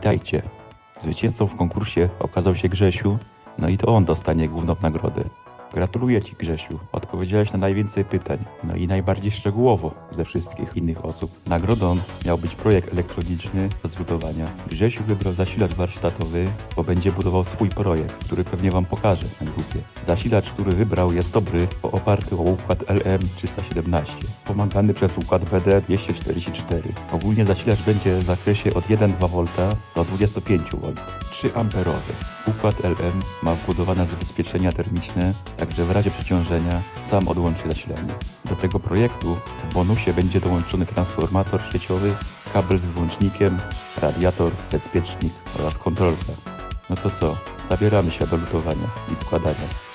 Witajcie. Zwycięzcą w konkursie okazał się Grzesiu, no i to on dostanie główną nagrodę. Gratuluję Ci Grzesiu, odpowiedziałeś na najwięcej pytań, no i najbardziej szczegółowo ze wszystkich innych osób. Nagrodą miał być projekt elektroniczny do zbudowania. Grzesiu wybrał zasilacz warsztatowy, bo będzie budował swój projekt, który pewnie Wam pokażę na grupie. Zasilacz, który wybrał jest dobry, bo oparty o układ LM317, pomagany przez układ BD244. Ogólnie zasilacz będzie w zakresie od 1,2 V do 25 V, 3 amperowy. Układ LM ma wbudowane zabezpieczenia termiczne, także w razie przeciążenia sam odłączy zasilanie. Do tego projektu w bonusie będzie dołączony transformator sieciowy, kabel z wyłącznikiem, radiator, bezpiecznik oraz kontrolka. No to co, zabieramy się do lutowania i składania.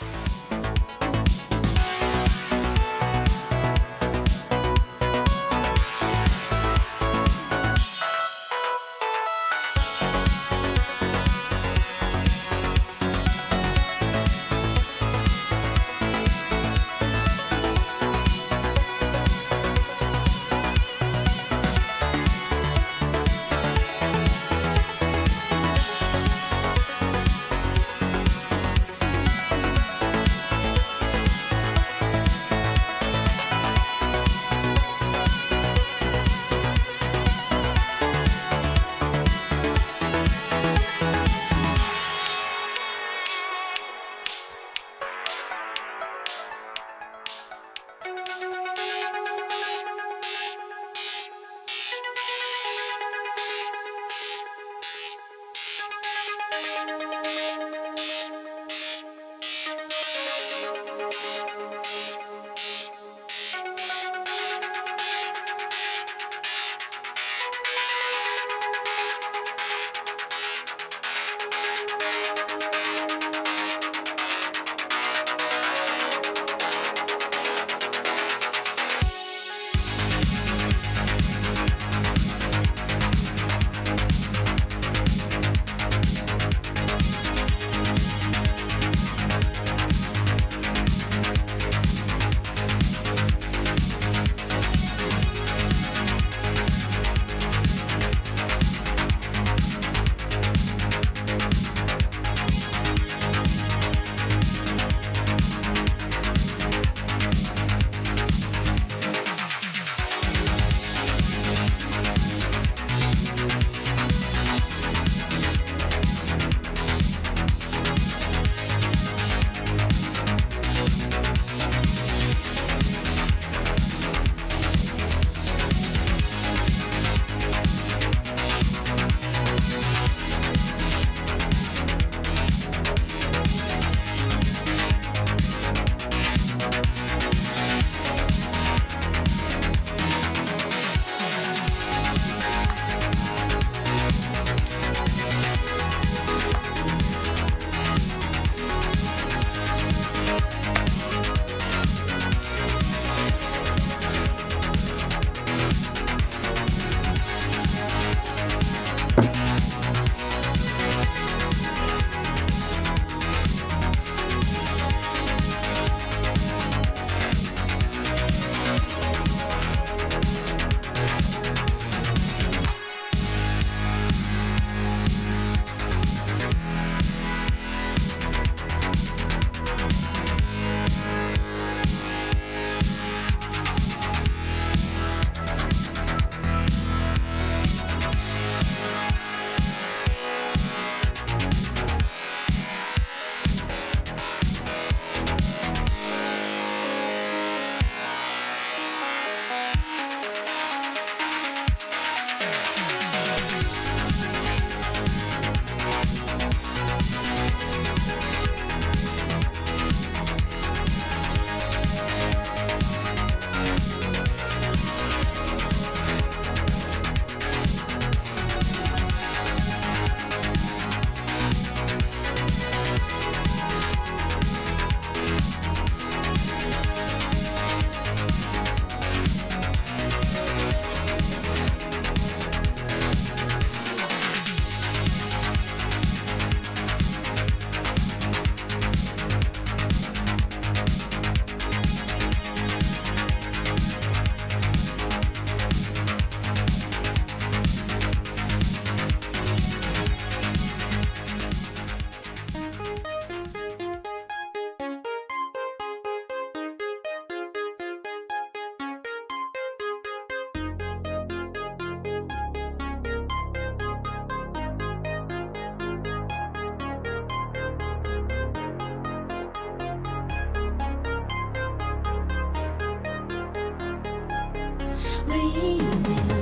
唯一面